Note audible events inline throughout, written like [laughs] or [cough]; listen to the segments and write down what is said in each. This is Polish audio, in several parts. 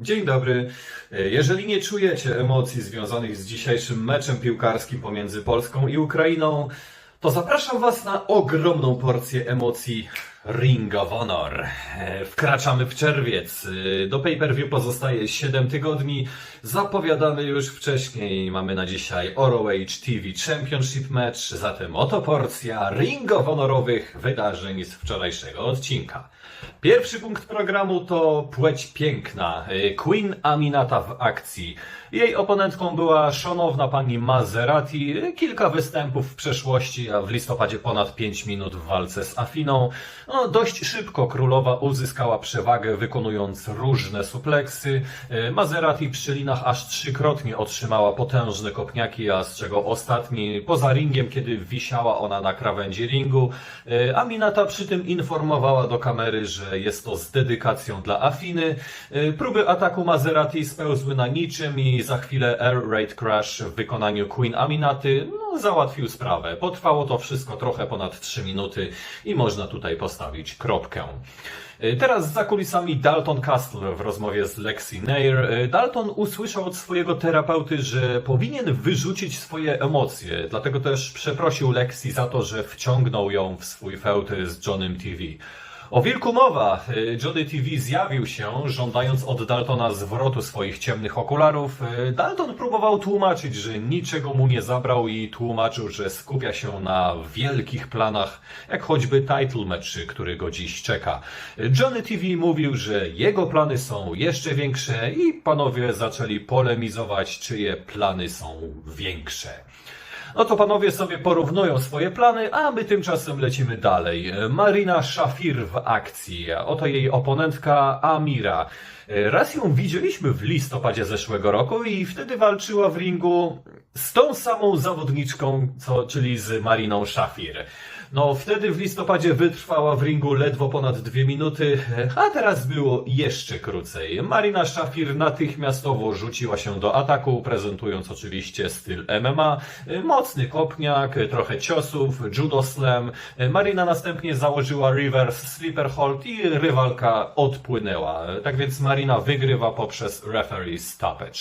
Dzień dobry. Jeżeli nie czujecie emocji związanych z dzisiejszym meczem piłkarskim pomiędzy Polską i Ukrainą, to zapraszam Was na ogromną porcję emocji Ring of Honor. E, Wkraczamy w czerwiec. E, Do pay-per-view pozostaje 7 tygodni. Zapowiadany już wcześniej mamy na dzisiaj ROH TV Championship Match, zatem oto porcja Ring of Honorowych wydarzeń z wczorajszego odcinka. Pierwszy punkt programu to płeć piękna. E, Queen Aminata w akcji. Jej oponentką była szanowna pani Maserati. Kilka występów w przeszłości, a w listopadzie ponad 5 minut w walce z Afiną. No, dość szybko królowa uzyskała przewagę, wykonując różne supleksy. E, Maserati przy linach aż trzykrotnie otrzymała potężne kopniaki, a z czego ostatni poza ringiem, kiedy wisiała ona na krawędzi ringu. E, Aminata przy tym informowała do kamery, że jest to z dedykacją dla Afiny. E, Próby ataku Maserati spełzły na niczym i za chwilę Air Raid Crash w wykonaniu Queen Aminaty no, załatwił sprawę. Potrwało to wszystko trochę ponad 3 minuty i można tutaj postawić kropkę. E, Teraz za kulisami Dalton Castle w rozmowie z Lexi Nair. E, Dalton usłyszał od swojego terapeuty, że powinien wyrzucić swoje emocje, dlatego też przeprosił Lexi za to, że wciągnął ją w swój feud z Johnem TV. O wilku mowa. Johnny TV zjawił się, żądając od Daltona zwrotu swoich ciemnych okularów. Dalton próbował tłumaczyć, że niczego mu nie zabrał i tłumaczył, że skupia się na wielkich planach, jak choćby title match, który go dziś czeka. Johnny TV mówił, że jego plany są jeszcze większe i panowie zaczęli polemizować, czyje plany są większe. No to panowie sobie porównują swoje plany, a my tymczasem lecimy dalej. Marina Shafir w akcji. Oto jej oponentka Amira. Raz ją widzieliśmy w listopadzie zeszłego roku i wtedy walczyła w ringu z tą samą zawodniczką, co, czyli z Mariną Shafir. No, wtedy w listopadzie wytrwała w ringu ledwo ponad dwie minuty, a teraz było jeszcze krócej. Marina Shafir natychmiastowo rzuciła się do ataku, prezentując oczywiście styl MMA. Mocny kopniak, trochę ciosów, judo slam. Marina następnie założyła reverse sleeper hold i rywalka odpłynęła. Tak więc Marina wygrywa poprzez referee stoppage.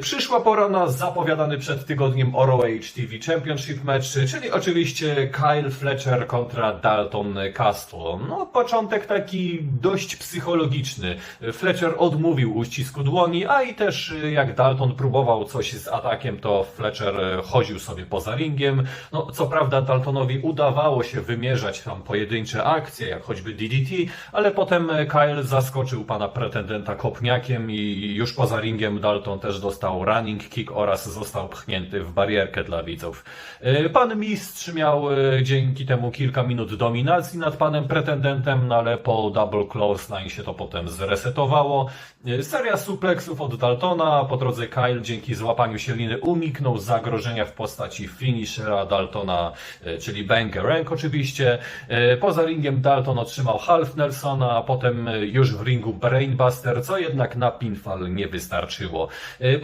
Przyszła pora na zapowiadany przed tygodniem ROH TV Championship match, czyli oczywiście Kyle Fletcher kontra Dalton Castle. No, początek taki dość psychologiczny. Fletcher odmówił uścisku dłoni, a i też jak Dalton próbował coś z atakiem, to Fletcher chodził sobie poza ringiem. No, co prawda Daltonowi udawało się wymierzać tam pojedyncze akcje, jak choćby DDT, ale potem Kyle zaskoczył pana pretendenta kopniakiem i już poza ringiem Dalton też dostał dostał running kick oraz został pchnięty w barierkę dla widzów. E, Pan mistrz miał e, dzięki temu kilka minut dominacji nad panem pretendentem, no ale po double clothesline się to potem zresetowało. E, Seria supleksów od Daltona, po drodze Kyle dzięki złapaniu się liny uniknął zagrożenia w postaci finishera Daltona, czyli Bangerang oczywiście. E, Poza ringiem Dalton otrzymał half Nelsona, a potem już w ringu Brainbuster, co jednak na pinfall nie wystarczyło.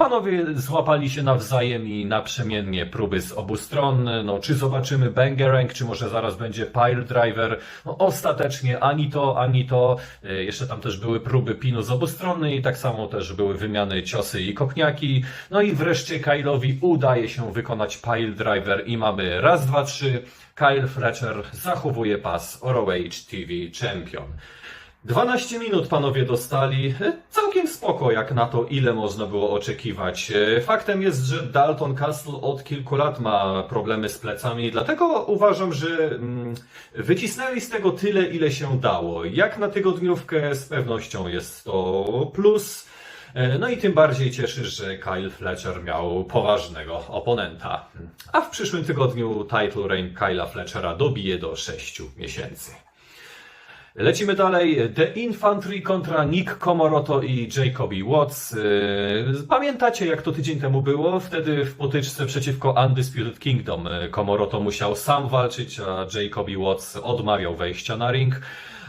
Panowie złapali się nawzajem i naprzemiennie próby z obu stron. No, czy zobaczymy Bangerang, czy może zaraz będzie Pile Driver? No, ostatecznie ani to, ani to. E, Jeszcze tam też były próby pinu z obu stron i tak samo też były wymiany ciosy i kopniaki. No i wreszcie Kyle'owi udaje się wykonać Pile Driver i mamy raz, dwa, trzy. Kyle Fletcher zachowuje pas ROH TV Champion. 12 minut panowie dostali. Całkiem spoko, jak na to, ile można było oczekiwać. Faktem jest, że Dalton Castle od kilku lat ma problemy z plecami, dlatego uważam, że mm, wycisnęli z tego tyle, ile się dało. Jak na tygodniówkę z pewnością jest to plus. No i tym bardziej cieszy, że Kyle Fletcher miał poważnego oponenta. A w przyszłym tygodniu title reign Kyla Fletchera dobije do 6 miesięcy. Lecimy dalej. The Infantry kontra Nick Komoroto i Jacoby Watts. Yy, Pamiętacie, jak to tydzień temu było? Wtedy w potyczce przeciwko Undisputed Kingdom yy, Komoroto musiał sam walczyć, a Jacoby Watts odmawiał wejścia na ring.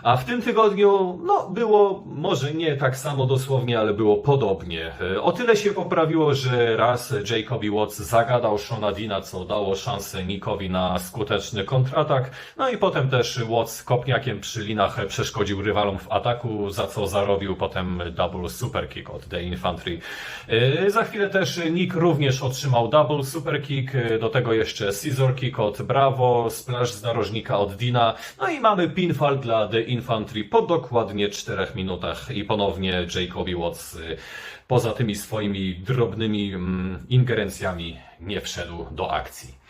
A w tym tygodniu, no, było może nie tak samo dosłownie, ale było podobnie. E, O tyle się poprawiło, że raz Jacobi Watts zagadał Shona Dina, co dało szansę Nickowi na skuteczny kontratak. No i potem też Watts kopniakiem przy linach przeszkodził rywalom w ataku, za co zarobił potem double super kick od The Infantry. E, Za chwilę też Nick również otrzymał double super kick, e, do tego jeszcze scissor kick od Bravo, splash z narożnika od Dina. No i mamy pinfall dla The Infantry po dokładnie 4 minutach i ponownie Jacobi Watts y, poza tymi swoimi drobnymi mm, ingerencjami nie wszedł do akcji.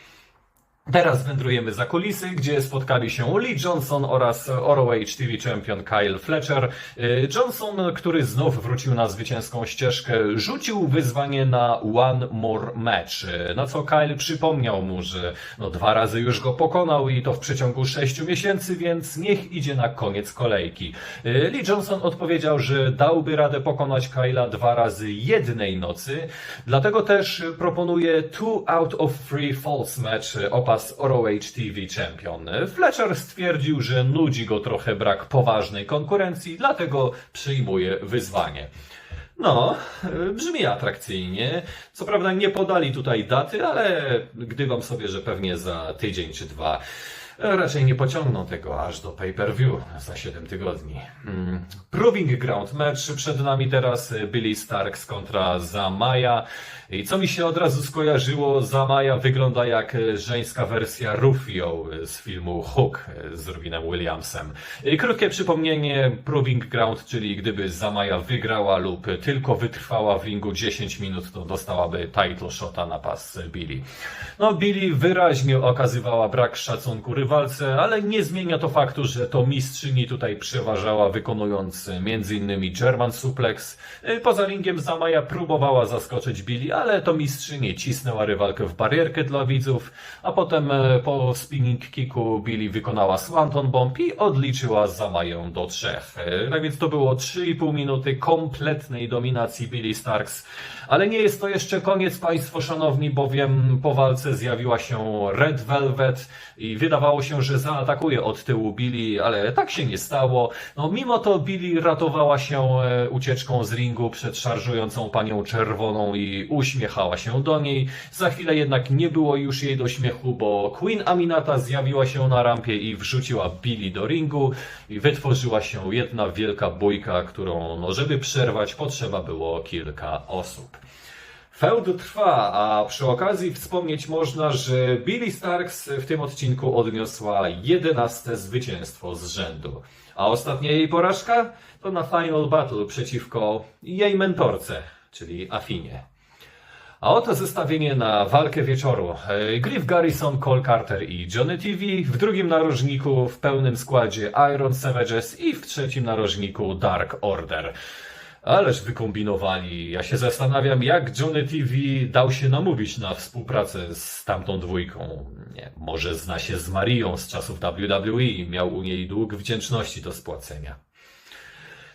Teraz wędrujemy za kulisy, gdzie spotkali się Lee Johnson oraz ROH TV Champion Kyle Fletcher. Y, Johnson, który znów wrócił na zwycięską ścieżkę, rzucił wyzwanie na One More Match, na co Kyle przypomniał mu, że no, dwa razy już go pokonał i to w przeciągu sześciu miesięcy, więc niech idzie na koniec kolejki. Y, Lee Johnson odpowiedział, że dałby radę pokonać Kyla dwa razy jednej nocy, dlatego też proponuje two out of three falls match o pas ROH TV Champion. Fletcher stwierdził, że nudzi go trochę brak poważnej konkurencji, dlatego przyjmuje wyzwanie. No, brzmi atrakcyjnie. Co prawda nie podali tutaj daty, ale gdybam sobie, że pewnie za tydzień czy dwa. Raczej nie pociągną tego aż do pay-per-view za 7 tygodni. Mm. Proving Ground match przed nami teraz Billy Starks kontra Zamaya. I co mi się od razu skojarzyło, Zamaya wygląda jak żeńska wersja Rufio z filmu Hook z Robinem Williamsem. Krótkie przypomnienie, Proving Ground, czyli gdyby Zamaya wygrała lub tylko wytrwała w ringu 10 minut, to dostałaby title shota na pas Billy. No, Billy wyraźnie okazywała brak szacunku rywalce, ale nie zmienia to faktu, że to mistrzyni tutaj przeważała, wykonując m.in. German Suplex. Y, Poza ringiem Zamaya próbowała zaskoczyć Billy, ale to mistrzyni cisnęła rywalkę w barierkę dla widzów, a potem e, po spinning kicku Billy wykonała Swanton Bomb i odliczyła Zamaję do trzech. E, Tak więc to było 3,5 minuty kompletnej dominacji Billy Starks. Ale nie jest to jeszcze koniec, Państwo szanowni, bowiem po walce zjawiła się Red Velvet i wydawało się, że zaatakuje od tyłu Billy, ale tak się nie stało. No, mimo to Billy ratowała się e, ucieczką z ringu przed szarżującą panią czerwoną i uśmiechała się do niej. Za chwilę jednak nie było już jej do śmiechu, bo Queen Aminata zjawiła się na rampie i wrzuciła Billy do ringu i wytworzyła się jedna wielka bójka, którą, no, żeby przerwać, potrzeba było kilka osób. Feud trwa, a przy okazji wspomnieć można, że Billy Starks w tym odcinku odniosła 11 zwycięstwo z rzędu. A ostatnia jej porażka to na Final Battle przeciwko jej mentorce, czyli Afinie. A oto zestawienie na walkę wieczoru. Griff Garrison, Cole Carter i Johnny TV. W drugim narożniku w pełnym składzie Iron Savages i w trzecim narożniku Dark Order. Ależ wykombinowali. Ja się zastanawiam, jak Johnny TV dał się namówić na współpracę z tamtą dwójką. Nie, może zna się z Marią z czasów WWE i miał u niej dług wdzięczności do spłacenia.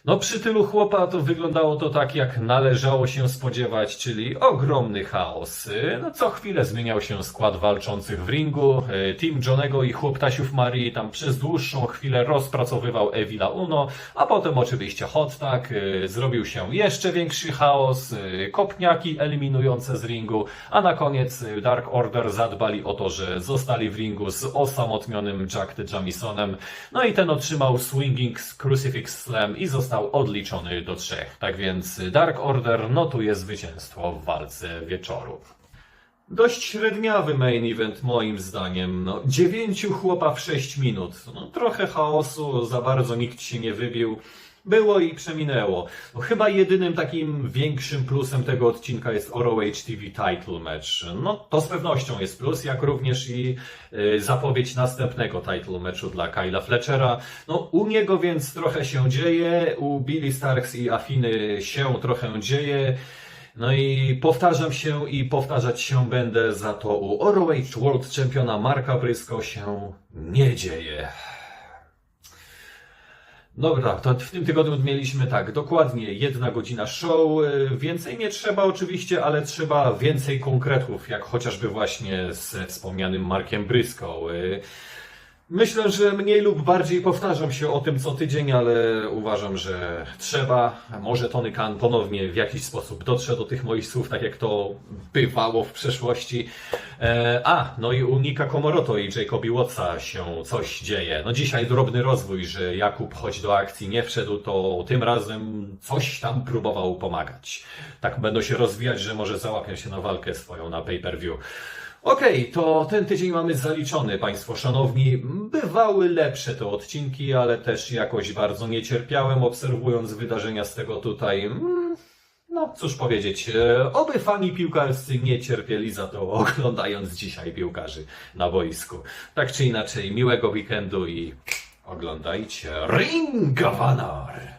No przy tylu chłopa to wyglądało to tak, jak należało się spodziewać, czyli ogromny chaos. No co chwilę zmieniał się skład walczących w ringu. Y, Team Johnego i chłoptasiów Marii tam przez dłuższą chwilę rozpracowywał Evila Uno, a potem oczywiście Hot Tag. y, Zrobił się jeszcze większy chaos, y, kopniaki eliminujące z ringu, a na koniec Dark Order zadbali o to, że zostali w ringu z osamotnionym Jack the Jamisonem. No i ten otrzymał Swinging Crucifix Slam i został odliczony do trzech. Tak więc Dark Order notuje zwycięstwo w walce wieczoru. Dość średniawy main event moim zdaniem. No, dziewięciu chłopa w 6 minut. No, trochę chaosu, za bardzo nikt się nie wybił. Było i przeminęło. No, chyba jedynym takim większym plusem tego odcinka jest ROH TV Title Match. No to z pewnością jest plus, jak również i y, zapowiedź następnego title matchu dla Kyla Fletchera. No u niego więc trochę się dzieje, u Billy Starks i Afiny się trochę dzieje. No i powtarzam się i powtarzać się będę, za to u ROH World Championa Marka Brysko się nie dzieje. Dobra, to w tym tygodniu mieliśmy tak, dokładnie jedna godzina show. y, Więcej nie trzeba oczywiście, ale trzeba więcej konkretów, jak chociażby właśnie z wspomnianym Markiem Bryską. y. Myślę, że mniej lub bardziej powtarzam się o tym co tydzień, ale uważam, że trzeba. Może Tony Khan ponownie w jakiś sposób dotrze do tych moich słów, tak jak to bywało w przeszłości. E, a, no i u Nika Komoroto i Jacobi Wattsa się coś dzieje. No dzisiaj drobny rozwój, że Jakub choć do akcji nie wszedł, to tym razem coś tam próbował pomagać. Tak będą się rozwijać, że może załapią się na walkę swoją na pay-per-view. Okej, to ten tydzień mamy zaliczony, Państwo szanowni. Bywały lepsze te odcinki, ale też jakoś bardzo nie cierpiałem, obserwując wydarzenia z tego tutaj. No, cóż powiedzieć, e, oby fani piłkarscy nie cierpieli za to, [laughs] oglądając dzisiaj piłkarzy na boisku. Tak czy inaczej, miłego weekendu i oglądajcie Ring of Honor!